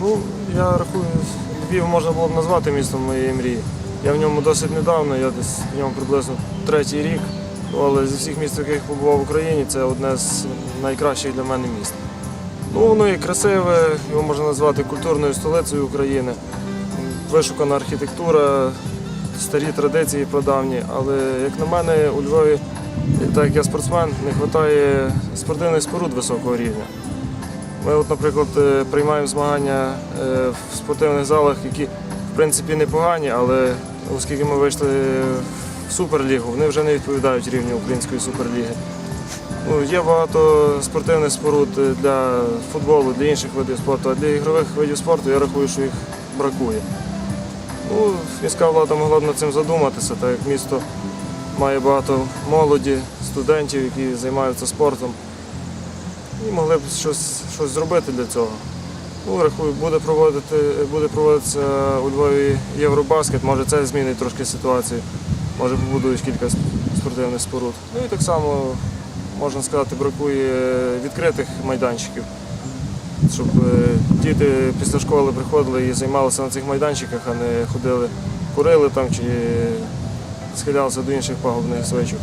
Ну, я рахую, Львів можна було б назвати містом моєї мрії. Я в ньому досить недавно, я десь в ньому приблизно третій рік. Але зі всіх міст, в яких побував в Україні, це одне з найкращих для мене міст. Ну, воно і красиве, його можна назвати культурною столицею України. Вишукана архітектура, старі традиції прадавні. Але, як на мене, у Львові, так як я спортсмен, не вистачає спортивних споруд високого рівня. Ми, от, наприклад, е, приймаємо змагання е, в спортивних залах, які в принципі непогані, але оскільки ми вийшли в суперлігу, вони вже не відповідають рівню української суперліги. Ну, є багато спортивних споруд е, для футболу, для інших видів спорту, а для ігрових видів спорту я рахую, що їх бракує. Ну, міська влада могла б над цим задуматися, так як місто має багато молоді, студентів, які займаються спортом. І могли б щось, щось зробити для цього. Ну, рахую, буде, проводити, буде проводитися у Львові Євробаскет, може це змінить трошки ситуацію, може побудують кілька спортивних споруд. Ну і так само, можна сказати, бракує відкритих майданчиків, щоб е, діти після школи приходили і займалися на цих майданчиках, а не ходили, курили там чи схилялися до інших пагубних звичок.